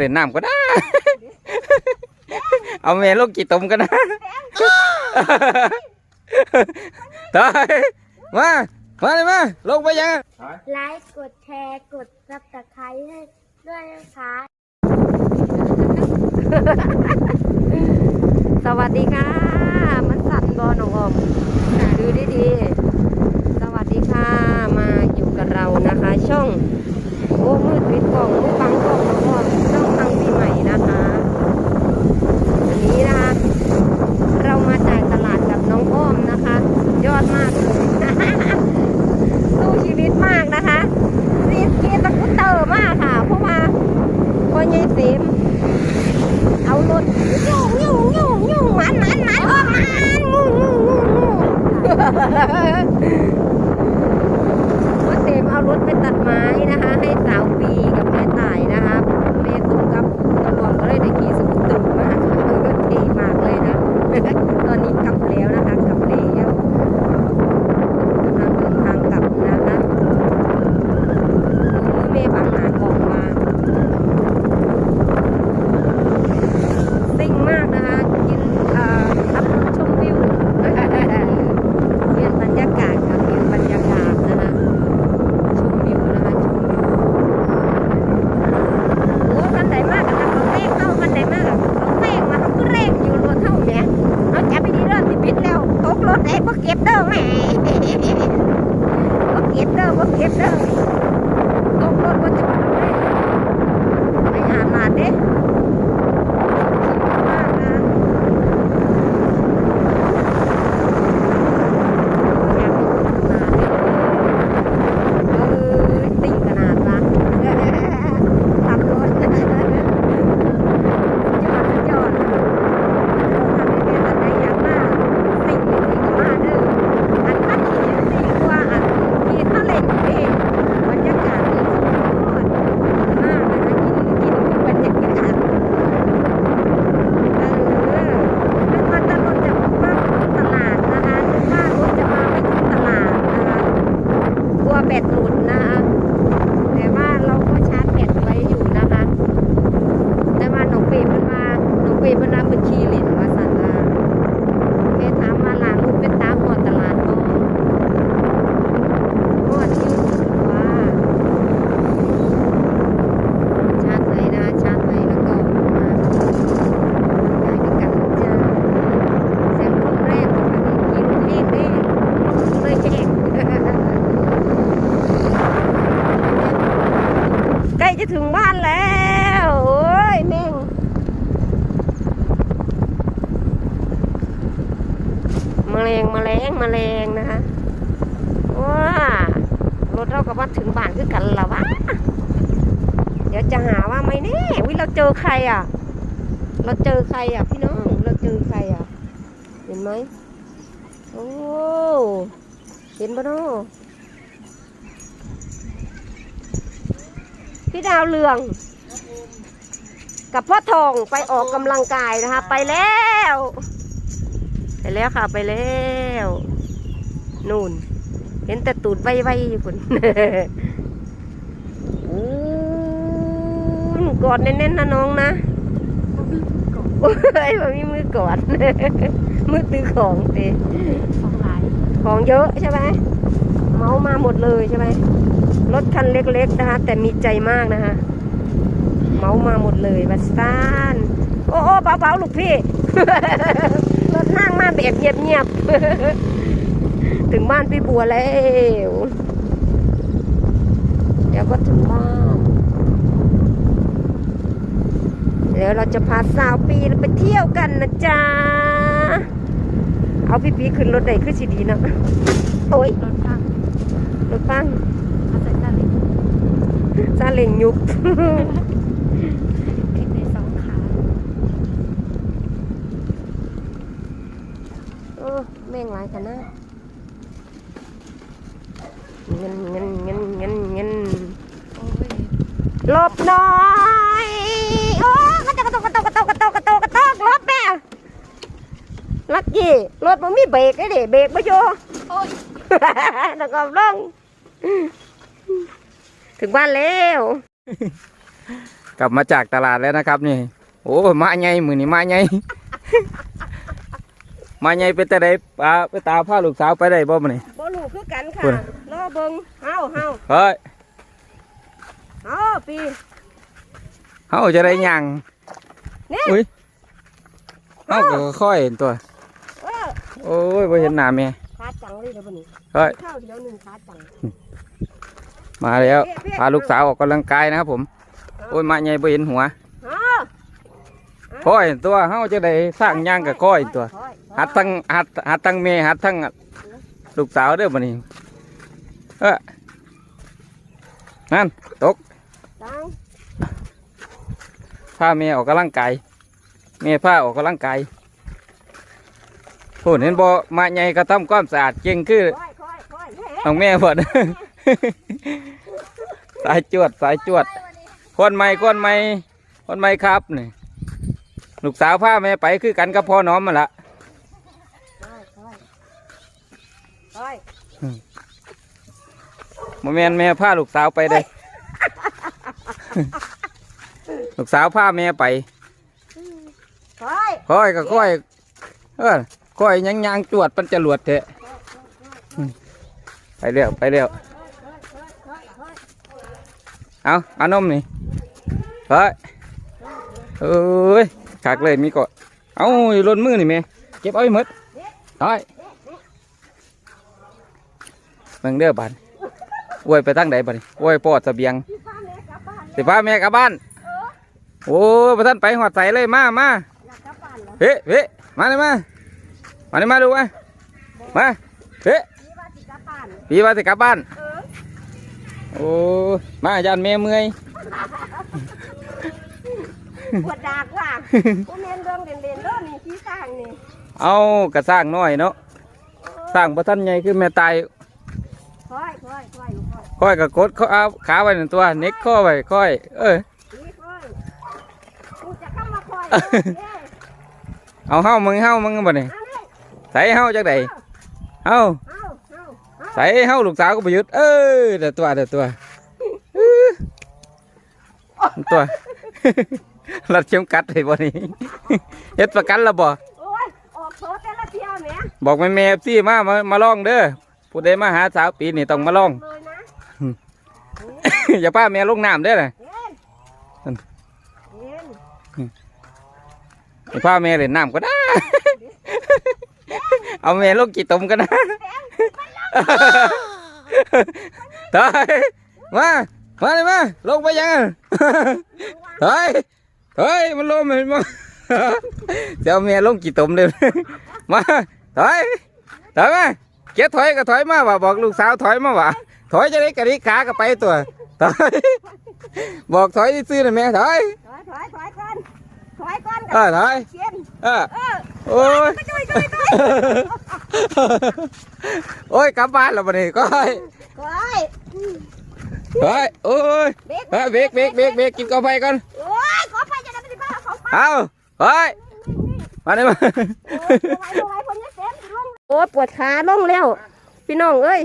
เล่นน้ำก็ได้ เอาแม่ลูกกี่ตุ่มกันนะตายมามาเลยมาลงไปยังไลค์กดแชร์กดซับสไครต์ให้ด้วยนะคะสวัสดีค่ะ มันสั่นบอหนองออมดูดีๆสวัสดีค่ะ มาอยู่กับเรานะคะ ช่อง โอ้มืดปิดกล่องมืดบัง ล้จะถึงบ้านแล้ว โอ้ยแม่งแมลงแมลงแมลงนะคะว้ารถเราก็มาถึงบ้านคือกันแล้ววะเดี๋ยวจะหาว่าไม่แน่วิเราเจอใครอะ เราเจอใครอะ พี่น้องเราเจอใครอะ เห็นไหมโอ้เห็นปะเนาะ พี่ดาวเรือง กับพ่อทองไปออกกำลังกายนะคะ ไปแล้ว ไปแล้วค่ะไปแล้วนู่น เห็นแต่ตูดไวๆอยู่คุณอู้กอดแน่นๆนะน้องนะโอ้ยมันมีมือกอดมือตื้อของเตของหลายของเยอะใช่ไหมเมามาหมดเลยใช่ไหม รถคันเล็กๆนะคะ แต่มีใจมากนะคะ เมามาหมดเลยบัสตานโอ้โอ้เบาๆลูกพี่ รถนั่งมาแบบเงียบๆ ถึงบ้านพี่บัวแล้ว เดี๋ยวก็ถึงบ้าน เดี๋ยวเราจะพาสาวปีไปเที่ยวกันนะจ๊ะ เอาพี่ปีขึ้นรถไหนขึ้นสิดีเนาะโอ้ยรถพังรถปั้ง เอาใส่ตาเล็ก ซา เล็งยุบเล็กในสองขาโอ้แม่งหลายกันนะเงินเงินเงินเงินเงินโอ้ยหลบหน่อย โอ้กระตกกระตกกระตกกระตกกระตกกระตกกระตกหลบแม่ลักกี้รถมันมีเบรกไอ้เด็เบรกไม่โยโอ้ยตะกอบลง ถึงบ้านแล้ว กลับมาจากตลาดแล้วนะครับนี่ โอ้มาไงมือนี่มาไงมาไงเป็นแต่ใดปลาไปตามผ้าลูกสาวไปได้บ่มันนี่บ่รู้คือกันค่ะพูดรอเบิ่งเฮาเฮาเฮ้ยเฮาปีเฮาจะได้หยังนี่อุ้ยเฮาก็ค่อยเห็นตัวเออโอ้ยบ่เห็นหน้าแม่ขาจังเลยเดี๋ยวบัดนี้เฮ้ยข้าวเดียวหนึงขาจัง มาแล้วพาลูกสาวออกกำลังกายนะครับผม โอ้ยมาไงบ่เห็นหัวเฮาค่อยตัวเฮาจะได้สร้างหย่างกับค่อยตัวค่อยหัดทั้งหัดหัดทั้งแม่หัดทั้งลูกสาวเด้อบัดนี้เออนั่นตกจังพาแม่ออกกำลังกายแม่พาออกกำลังกายพูดเห็นบ่มาใหญ่ก็ทำความสะอาดเก่งคือค่อยค่อยค่อยเฮ้ยน้องแม่พอด สายจวดสายจวด คนใหม่คนใหม่คนใหม่ครับนี่ลูกสาวพาแม่ไปคือกันกับพ่อน้อมมาละค่อยค่อยค่อยโมแมนแม่พาลูกสาวไปได้ลูกสาวพาแม่ไปค่อยค่อยก็ค่อยเออค่อยยังยังจวดปันจรวดเถอะอืมไปเร็วไปเร็ว เอาเอานมนี่เฮ้ยเอ้ยขากเลยมีก็เอาอยู่ล้นมือนี่แม่เก็บเอาให้หมดเฮ้ยเบิ่งเด้อบันอวยไปตั้งใดบัดนี้อวยปอดเสบียงสิพาแม่กลับบ้านโอ้ยประท่านไปหอดใส่เลยมามาอยากกลับบ้านเหรอเฮ้เฮ้มาเลยมามาเลยมาดูมามาเฮ้นี่ว่าสิกลับบ้าน พี่ว่าสิกลับบ้านเออโอ้ยมายันแม่เมื่อยปวดดากว่ะกูเมนเรื่องเด่นๆเด้อนี่ขี้สร้างนี่เอากระสร้างน้อยเนาะสร้างประท่านใหญ่คือแม่ตายค่อยค่อยค่อยลูกค่อยค่อยกับกดเขาเอาขาไว้หนึ่งตัวเน็กข้อไว้ค่อย เอ้ยนี่ค่อยกูจะเข้ามาค่อยเด้อเด้อเอาเฮ้ามึงเฮ้ามึงบ่นี่เอาเลยใส่เฮ้าจักใดเฮ้าเอาเอาเอา ใส่เฮ้าลูกสาวก็ประยุทธ์เออเดี๋ยวตัวเดี๋ยวตัวอื้อตัวรัดเข็มกัดให้บ่นี่เฮ็ดประกันและบ่โอ้ยออกโถแต่ละเที่ยวแหมบอกแม่แม่ซี่มามามาลองเด้อผู้ใดมาหาสาวปีนี่ต้องมาลองเลยนะอย่าป้าแม่ลงน้ำเด้อน่ะเย็นนั่นเย็นให้ป้าแม่เล่นน้ำก็ได้ เอาแม่ลงกี่ตมกันนะตายมามาเลยมาลงไปยังอะเฮ้ยเฮ้ยมันลงมันมาเดี๋ยวแม่ลงกี่ตมเลยมาถอยถอยมาเกียร์ถอยก็ถอยมาว่ะบอกลูกสาวถอยมาว่ะถอยจะได้กระดิกขาก็ไปตัวถอยบอกถอยซื้อๆนะแม่ถอยถอยถอยถอยก่อน ถอยก่อนเออถอยเย็นเออเออโอ้ยช่วยช่วยช่วยโอ้ยกลับบ้านแล้วบัดนี้ก็ให้ถอยเฮ้ยโอ้ยเบรกเฮ้ยเบรกเบรกเบรกเบรกกินกาแฟก่อนโอ้ยขอไปจะได้ไม่ได้บ้าเขาไปเอาเฮ้ยมาได้มาโอ้ปวดขาลงแล้ว พี่น้องเอ้ย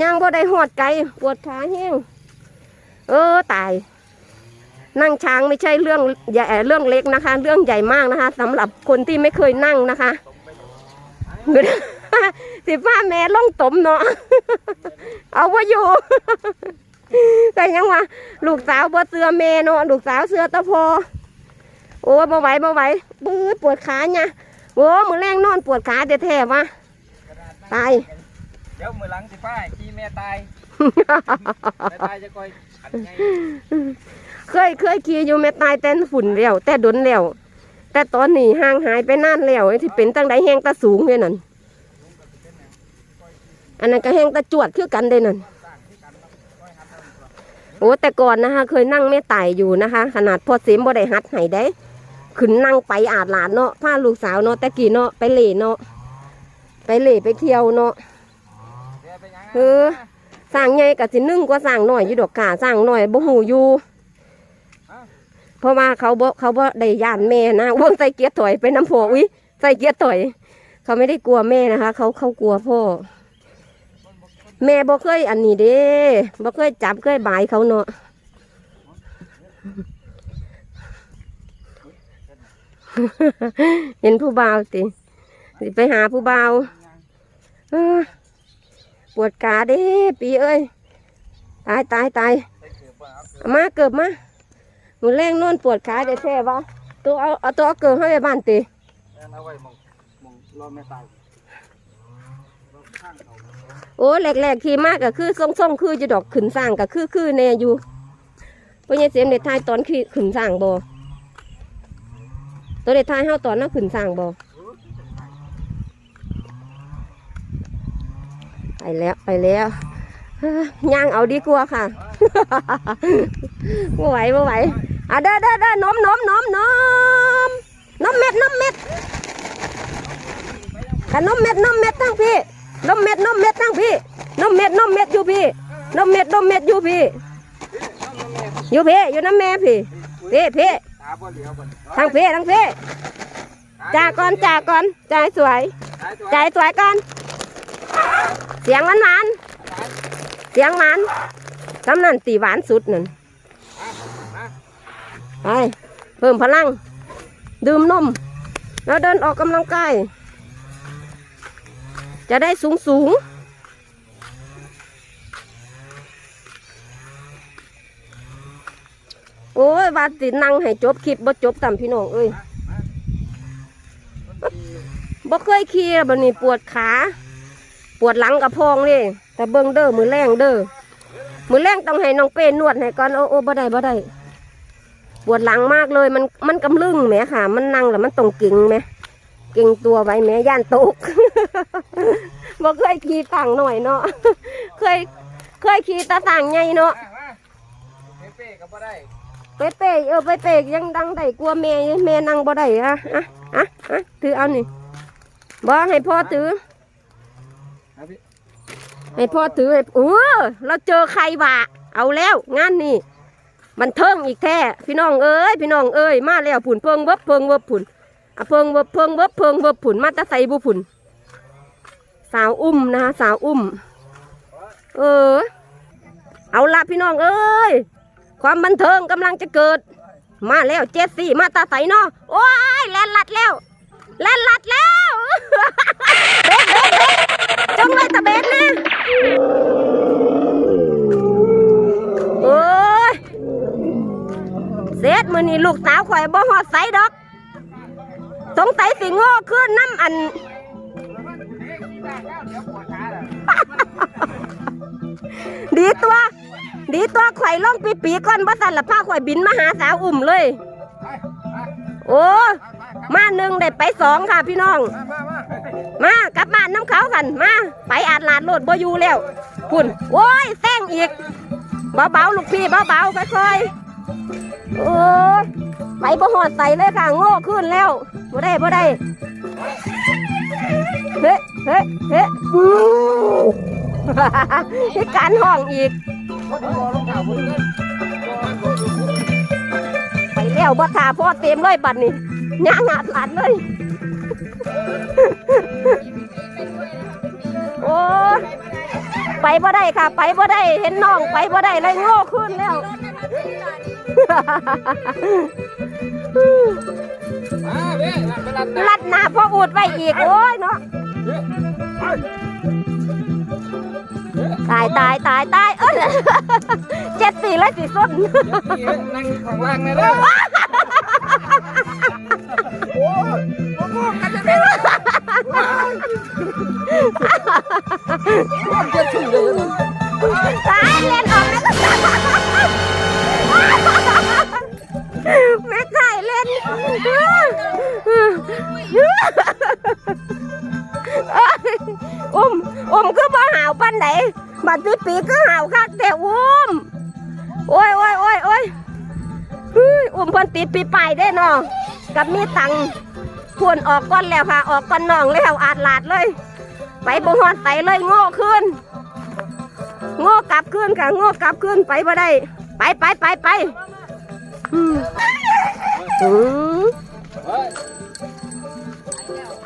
ย่างบ่ได้หอดไกลปวดขาแห้งเออตาย นั่งช้างไม่ใช่เรื่องใหญ่เรื่องเล็กนะคะ เรื่องใหญ่มากนะคะสำหรับคนที่ไม่เคยนั่งนะคะสิบ้าแม่ล่องตมเนาะเอาว่าอยู่แต่ยังว่าลูกสาวบ่เสือแม่เนาะลูกสาวเสือตะพอโอ้ยบ่ไหวบ่ไหวปื๊ดปวดขาเนี่ยโอ้มือแรงนอนปวดขาแท้ๆวะตายเดี๋ยวมือหลังสิป้ายขี้แม่ตายแม่ตายจะคอยขันไง เคยเคยขี่อยู่แม่ตายแต่ฝุ่นแล้วแต่ดนแล้วแต่ตอนนี้ห่างหายไปนานแล้วไอ้ที่เป็นตั้งใดแห้งตาสูงเลยนั่นอันนั้นก็แห้งตาจวดคือกันเลยนั่นโอ้แต่ก่อนนะคะ เคยนั่งแม่ไต่อยู่นะคะ ขนาดพอเสียมบ่ได้หัดให้ได้ ขึ้นนั่งไปอาดหลานเนาะพาลูกสาวเนาะแต่กี่เนาะไปเล่เนาะไปเล่ไปเที่ยวเนาะเออสร้างใหญ่กับสินึ่งกว่าสร้างหน่อยอยู่ดอกกาสร้างหน่อยบ่หูอยู่ เพราะว่าเขาบ่เขาบ่ได้ย่านแม่นะว่องใส่เกียร์ถอยไปน้ำโพอุ้ยใส่เกียร์ถอย เขาไม่ได้กลัวแม่นะคะ เขาเขากลัวพ่อ แม่บ่เคยอันนี้เด้บ่เคยจับเคยบายเขาเนาะเห็นผู้บ่าวติไปหาผู้บ่าวปวดขาเด้ปีเอ้ย ตายตายตายมาเกิบมา หนูแรงนอนปวดขาเด้แท้ปะตัวเอาเอาตัวเอาเกิบให้ไปบ้านติเอาไว้มองมองรอแม่ตายโอ้แหลกๆขี่มากก็คือทรงๆคือจะดอกขึ้นสร้างก็คือคือแน่อยู่เพราะยังเสียมเด็ดทายตอนขี่ขึ้นสร้างบ่ตัวเด็ดทายเฮาตอนนั้นขึ้นสร้างบ่ไปแล้วไปแล้วเฮ้ยย่างเอาดีกว่าค่ะไม่ไหวไม่ไหว อะเด้อเด้อเด้น้อมน้อมน้อมน้อมน้อมเม็ดน้อมเม็ดขนมเม็ดน้อมเม็ดทั้งพี่น้อมเม็ดน้อมเม็ดทั้งพี่น้อมเม็ดน้อมเม็ดอยู่พี่น้อมเม็ดน้อมเม็ดอยู่พี่อยู่พี่อยู่น้ำแม่พี่พี่พี่ตาบ่เหลียวบ่ทางพี่ทางพี่จ่าก่อนจ่าก่อนจ่ายสวยจ่ายสวยก่อนเสียงหวานหวานเสียงหวานคำนันตีหวานสุดนั่น ไป เพิ่มพลัง ดื่มนม แล้วเดินออกกำลังกาย จะได้สูงสูงโอ้ยบาดสินั่งให้จบคลิปบ่จบตามพี่น้องเอ้ยบ่เคยขี่แบัดนี้ปวดขา ปวดหลังกับพองเลยแต่เบิ่งเด้อมือแรงเด้อมือแรงต้องให้น้องเป้นวดให้ก่อนโอ้โอ้บ่ได้บ่ได้ ปวดหลังมากเลยมันมันกำลึงแหมค่ะ มันนั่งแล้วมันตรงกิ่งไหมเก่งตัวไว้แม่ย่านตกบ่เคยขี่ต่างหน่อยเนาะเคยเคยขี่ตาต่างใหญ่เนาะมาเป้ก็บ่ได้ไปเป๊กเออไปเป๊กยังดังได้กลัวแม่แม่นั่งบ่ได้อะอะอะอะถือเอานี่บ่ให้พ่อถือเอาพี่ให้พ่อถือให้เออเราเจอใครวะเอาแล้วงานนี่ มันเทิงอีกแท้พี่น้องเอ้ยพี่น้องเอ้ยมาแล้วผุนเพิงเวิบเพิงเวิบผุนอะเพิงเวิบเพิงเวิบเพิงเวิบผุนมาตะใสบุผุนสาวอุ้มนะคะสาวอุ้ม เออ เอาละพี่น้องเอ้ยความบันเทิงกำลังจะเกิด มาแล้วเจสซี่มาตาใสเนาะโอ้ยแลนลัดแล้วแลนลัดแล้วเบ็ดเบ็ดเบ็ดจงเลยตะเบ็ดนะโอ้ย เสร็จมือนี้ลูกสาวข่อยบ่หอดใสดอก สงสัยสิโง่ขึ้นน้ำอันดีตัว ดีตัวข่อยล่องปีปีก่อนบ่สันละผ้าข่อยบินมาหาสาวอุ่มเลย โอ้มาหนึ่งได้ไปสองค่ะพี่น้อง มากลับบ้านน้ำเขากันมา ไปอาดลาดโลดบ่อยู่แล้วพุ่นโอ้ยแซงอีกเบาๆลูกพี่เบาๆค่อยๆ โอ้ยไปบ่หอดใส่เลยค่ะโง่ขึ้นแล้วบ่ได้บ่ได้เฮ้เฮ้เฮ้อู้มีการห้องอีก ไปแล้วบ่ทาพ่อเต็มเลยปัดนี้ย่างอาดหลาดเลย โอ้ไปบ่ได้ค่ะ ไปบ่ได้เห็นน้องไปบ่ได้เลยโง่ขึ้นแล้ว มาเว้ยมาไปรับตาลัดหน้าพ่ออูดไว้อีก โอ้ยเนาะตายตายตายตายเอ้ยเจ็ดสี่เลยสี่ส้นนั่งของล่างเลยเด้อโอ้ยโอ้โหกันจะเป็นเจ็ดชุ่มเลยนะ อุ้มอุ้มคือบ่หาวปันไหนบัดปีปีก็หาวคักแต่อุ้มโอ้ยโอ้ยโอ้ยโอ้ยอุ้มเพิ่นติดปีไปได้เนาะกับมีตังพวนออกก้อนแล้วค่ะ ออกก้อนน้องแล้วอาดลาดเลย ไปบ่ฮอดใสเลยโง่ขึ้นโง่กลับขึ้นค่ะโง่กลับขึ้นไปบ่ได้ ไปไปไปไปอืม อืม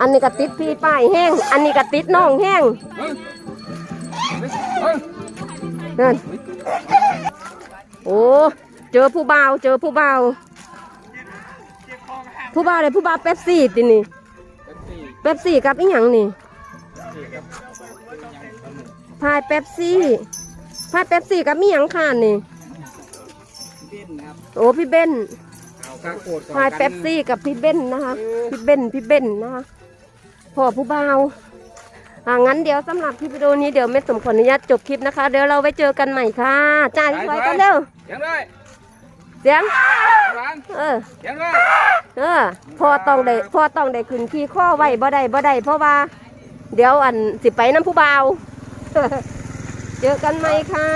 อันนี้ก็ติดพี่ป้ายแห้ง อันนี้ก็ติดน้องแห้งนั่นโอ้เจอผู้บ่าวเจอผู้บ่าวโทผู้บ่าวเลยผู้บ่าวเป๊ปซี่ตินี่เป๊ปซี่กับอีหยังนี่พายเป๊ปซี่พายเป๊ปซี่กับอีหยังค่ะนี่โอ้พี่เบน เอากาโกดพายเป๊ปซี่กับพี่เบนนะคะพี่เบนพี่เบนนะคะพ่อผู้บ่าวอ่างั้นเดี๋ยวสำหรับคลิปวิดีโอนี้เดี๋ยวไม่สมขออนุญาตจบคลิปนะคะ เดี๋ยวเราไว้เจอกันใหม่ค่ะจ้าที่สวยกันเร็วยังเลยเสียงหวานเออยังเลยเออพอต้องได้พอต้องได้ขึ้นขี่ข้อไว้บ่ได้บ่ได้เพราะว่า เดี๋ยวอันสิไปน้ำผู้บ่าวเจอกันไหมค่ะ